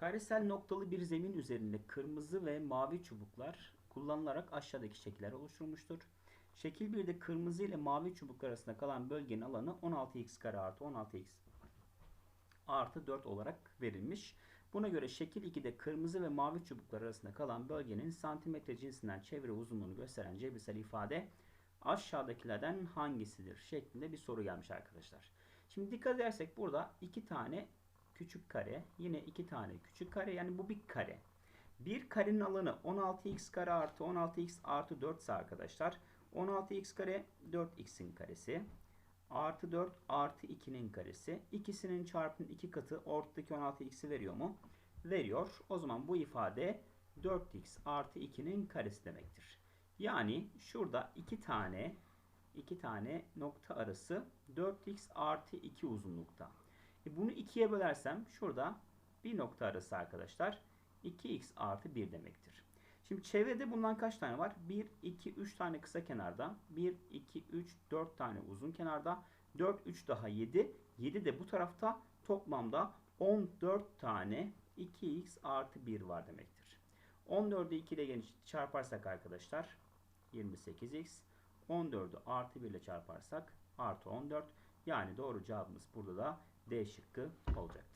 Karesel noktalı bir zemin üzerinde kırmızı ve mavi çubuklar kullanılarak aşağıdaki şekiller oluşturulmuştur. Şekil 1'de kırmızı ile mavi çubuk arasında kalan bölgenin alanı 16x kare artı 16x artı 4 olarak verilmiş. Buna göre şekil 2'de kırmızı ve mavi çubuklar arasında kalan bölgenin santimetre cinsinden çevre uzunluğunu gösteren cebirsel ifade aşağıdakilerden hangisidir şeklinde bir soru gelmiş arkadaşlar. Şimdi dikkat edersek burada iki tane küçük kare, yine iki tane küçük kare yani bu bir kare. Bir karenin alanı 16x kare artı 16x artı 4 ise arkadaşlar 16x kare 4x'in karesi artı 4 artı 2'nin karesi. İkisinin çarpımının iki katı ortadaki 16x'i veriyor mu? Veriyor. O zaman bu ifade 4x artı 2'nin karesi demektir. Yani şurada iki tane iki tane nokta arası 4x artı 2 uzunlukta. E bunu ikiye bölersem şurada bir nokta arası arkadaşlar 2x artı 1 demektir. Şimdi çevrede bundan kaç tane var? 1, 2, 3 tane kısa kenarda. 1, 2, 3, 4 tane uzun kenarda. 4, 3 daha 7. 7 de bu tarafta toplamda 14 tane 2x artı 1 var demektir. 14'ü 2 ile çarparsak arkadaşlar 28x. 14'ü artı 1 ile çarparsak artı 14. Yani doğru cevabımız burada da D şıkkı olacaktır.